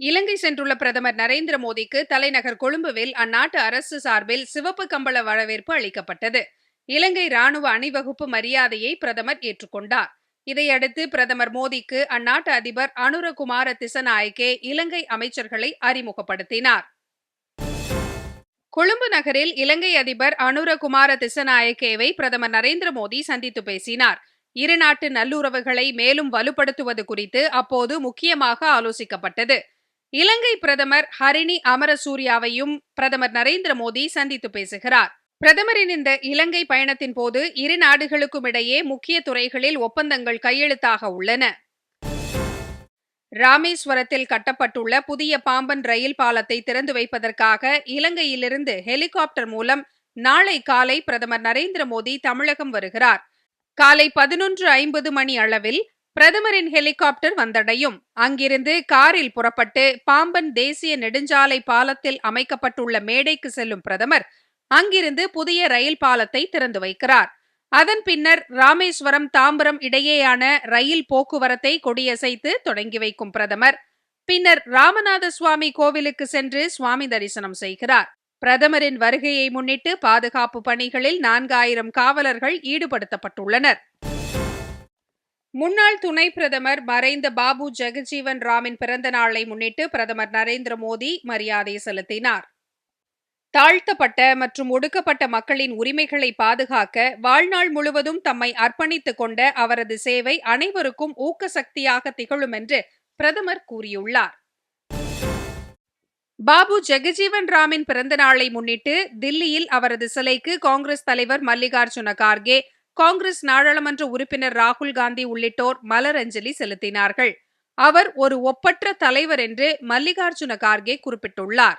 இலங்கை சென்றுள்ள பிரதமர் நரேந்திர மோடிக்கு தலைநகர் கொழும்புவில் அந்நாட்டு அரசு சார்பில் சிவப்பு கம்பள வரவேற்பு அளிக்கப்பட்டது. இலங்கை ராணுவ அணிவகுப்பு மரியாதையை பிரதமர் ஏற்றுக்கொண்டார். இதையடுத்து பிரதமர் மோடிக்கு அந்நாட்டு அதிபர் அனுரகுமார திசநாயக்கே இலங்கை அமைச்சர்களை அறிமுகப்படுத்தினார். கொழும்பு நகரில் இலங்கை அதிபர் அனுரகுமார திசநாயக்கேவை பிரதமர் நரேந்திர மோடி சந்தித்து பேசினார். இரு நாட்டு நல்லுறவுகளை மேலும் வலுப்படுத்துவது குறித்து அப்போது முக்கியமாக ஆலோசிக்கப்பட்டது. இலங்கை பிரதமர் ஹரிணி அமரசூர்யாவையும் பிரதமர் நரேந்திர மோடி சந்தித்து பேசுகிறார். பிரதமரின் இந்த இலங்கை பயணத்தின் போது இரு நாடுகளுக்கும் இடையே முக்கிய துறைகளில் ஒப்பந்தங்கள் கையெழுத்தாக உள்ளன. ராமேஸ்வரத்தில் கட்டப்பட்டுள்ள புதிய பாம்பன் ரயில் பாலத்தை திறந்து வைப்பதற்காக இலங்கையிலிருந்து ஹெலிகாப்டர் மூலம் நாளை காலை பிரதமர் நரேந்திர மோடி தமிழகம் வருகிறார். காலை பதினொன்று ஐம்பது மணி அளவில் பிரதமரின் ஹெலிகாப்டர் வந்தடையும். அங்கிருந்து காரில் புறப்பட்டு பாம்பன் தேசிய நெடுஞ்சாலை பாலத்தில் அமைக்கப்பட்டுள்ள மேடைக்கு செல்லும் பிரதமர் அங்கிருந்து புதிய ரயில் பாலத்தை திறந்து வைக்கிறார். அதன் பின்னர் ராமேஸ்வரம் தாம்பரம் இடையேயான ரயில் போக்குவரத்தை கொடியசைத்து தொடங்கி வைக்கும் பிரதமர். பின்னர் ராமநாத சுவாமி கோவிலுக்கு சென்று சுவாமி தரிசனம் செய்கிறார். பிரதமரின் வருகையை முன்னிட்டு பாதுகாப்பு பணிகளில் நான்காயிரம் காவலர்கள் ஈடுபடுத்தப்பட்டுள்ளனர். முன்னாள் துணை பிரதமர் மறைந்த பாபு ஜெகஜீவன் ராமின் பிறந்த நாளை முன்னிட்டு பிரதமர் நரேந்திர மோடி மரியாதை செலுத்தினார். தாழ்த்தப்பட்ட மற்றும் ஒடுக்கப்பட்ட மக்களின் உரிமைகளை பாதுகாக்க வாழ்நாள் முழுவதும் தம்மை அர்ப்பணித்துக் கொண்ட அவரது சேவை அனைவருக்கும் ஊக்க சக்தியாக திகழும் என்று பிரதமர் கூறியுள்ளார். பாபு ஜெகஜீவன் ராமின் பிறந்த நாளை முன்னிட்டு தில்லியில் அவரது சிலைக்கு காங்கிரஸ் தலைவர் மல்லிகார்ஜுன கார்கே காங்கிரஸ் நாடாளுமன்ற உறுப்பினர் ராகுல் காந்தி உள்ளிட்டோர் மலரஞ்சலி செலுத்தினார்கள். அவர் ஒரு ஒப்பற்ற தலைவர் என்று மல்லிகார்ஜுன கார்கே குறிப்பிட்டுள்ளார்.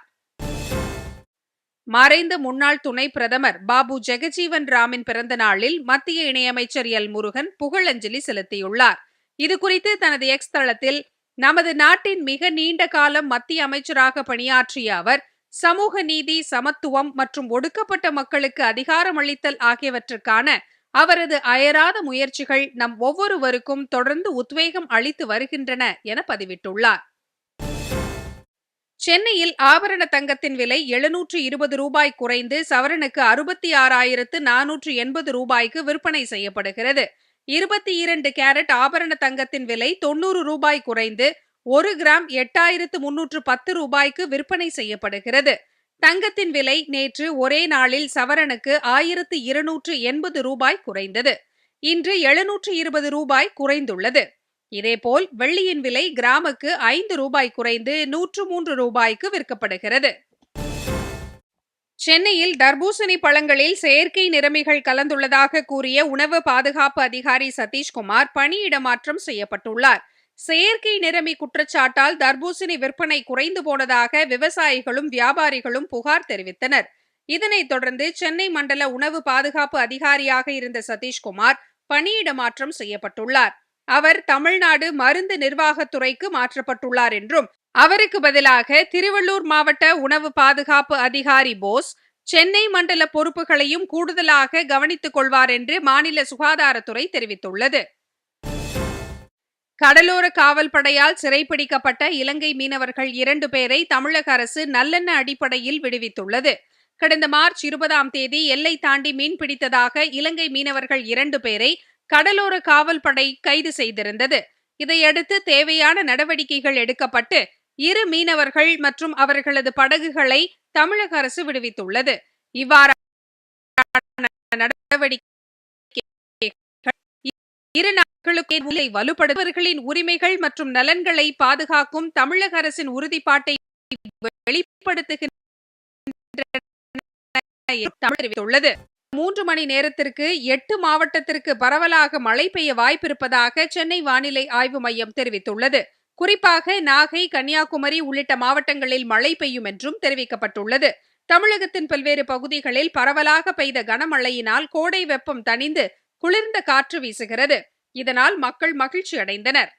மறைந்த முன்னாள் துணை பிரதமர் பாபு ஜெகஜீவன் ராமின் பிறந்த நாளில் மத்திய இணையமைச்சர் எல். முருகன் புகழஞ்சலி செலுத்தியுள்ளார். இதுகுறித்து தனது எக்ஸ் தளத்தில் நமது நாட்டின் மிக நீண்ட காலம் மத்திய அமைச்சராக பணியாற்றிய அவர் சமூக நீதி சமத்துவம் மற்றும் ஒடுக்கப்பட்ட மக்களுக்கு அதிகாரமளித்தல் ஆகியவற்றுக்கான அவரது அயராத முயற்சிகள் நம் ஒவ்வொருவருக்கும் தொடர்ந்து உத்வேகம் அளித்து வருகின்றன என பதிவிட்டுள்ளார். சென்னையில் ஆபரண தங்கத்தின் விலை எழுநூற்று இருபது ரூபாய் குறைந்து சவரனுக்கு அறுபத்தி ஆறாயிரத்து நானூற்று எண்பது ரூபாய்க்கு விற்பனை செய்யப்படுகிறது. இருபத்தி இரண்டு கேரட் ஆபரண தங்கத்தின் விலை தொன்னூறு ரூபாய் குறைந்து ஒரு கிராம் எட்டாயிரத்து முன்னூற்று பத்து ரூபாய்க்கு விற்பனை செய்யப்படுகிறது. தங்கத்தின் விலை நேற்று ஒரே நாளில் சவரனுக்கு ஆயிரத்து இருநூற்று எண்பது ரூபாய் குறைந்தது. இன்று எழுநூற்று இருபது ரூபாய் குறைந்துள்ளது. இதேபோல் வெள்ளியின் விலை கிராமுக்கு ஐந்து ரூபாய் குறைந்து நூற்று மூன்று ரூபாய்க்கு விற்கப்படுகிறது. சென்னையில் தர்பூசணி பழங்களில் செயற்கை நிறமிகள் கலந்துள்ளதாக கூறிய உணவு பாதுகாப்பு அதிகாரி சதீஷ்குமார் பணியிடமாற்றம் செய்யப்பட்டுள்ளார். செயற்கை நிறமி குற்றச்சாட்டால் தர்பூசணி விற்பனை குறைந்து போனதாக விவசாயிகளும் வியாபாரிகளும் புகார் தெரிவித்தனர். இதனைத் தொடர்ந்து சென்னை மண்டல உணவு பாதுகாப்பு அதிகாரியாக இருந்த சதீஷ்குமார் பணியிடமாற்றம் செய்யப்பட்டுள்ளார். அவர் தமிழ்நாடு மருந்து நிர்வாகத்துறைக்கு மாற்றப்பட்டுள்ளார் என்றும் அவருக்கு பதிலாக திருவள்ளூர் மாவட்ட உணவு பாதுகாப்பு அதிகாரி போஸ் சென்னை மண்டல பொறுப்புகளையும் கூடுதலாக கவனித்துக் கொள்வார் என்று மாநில சுகாதாரத்துறை தெரிவித்துள்ளது. கடலோர காவல் படையால் சிறைப்பிடிக்கப்பட்ட இலங்கை மீனவர்கள் இரண்டு பேரை தமிழக அரசு நல்லெண்ண அடிப்படையில் விடுவித்துள்ளது. கடந்த மார்ச் இருபதாம் தேதி எல்லை தாண்டி மீன் பிடித்ததாக இலங்கை மீனவர்கள் இரண்டு பேரை கடலோர காவல் படை கைது செய்திருந்தது. இதையடுத்து தேவையான நடவடிக்கைகள் எடுக்கப்பட்டு இரு மீனவர்கள் மற்றும் அவர்களது படகுகளை தமிழக அரசு விடுவித்துள்ளது. இவ்வாறான நடவடிக்கை இரு நாட்களுக்கு வலுப்படுத்துவர்களின் உரிமைகள் மற்றும் நலன்களை பாதுகாக்கும் தமிழக அரசின் உறுதிப்பாட்டை வெளிப்படுத்துகின்றது மூன்று மணி நேரத்திற்கு எட்டு மாவட்டத்திற்கு பரவலாக மழை பெய்ய வாய்ப்பிருப்பதாக சென்னை வானிலை ஆய்வு மையம் தெரிவித்துள்ளது. குறிப்பாக நாகை கன்னியாகுமரி உள்ளிட்ட மாவட்டங்களில் மழை பெய்யும் என்றும் தெரிவிக்கப்பட்டுள்ளது. தமிழகத்தின் பல்வேறு பகுதிகளில் பரவலாக பெய்த கனமழையினால் கோடை வெப்பம் தணிந்து குளிர்ந்த காற்று வீசுகிறது. இதனால் மக்கள் மகிழ்ச்சி அடைந்தனர்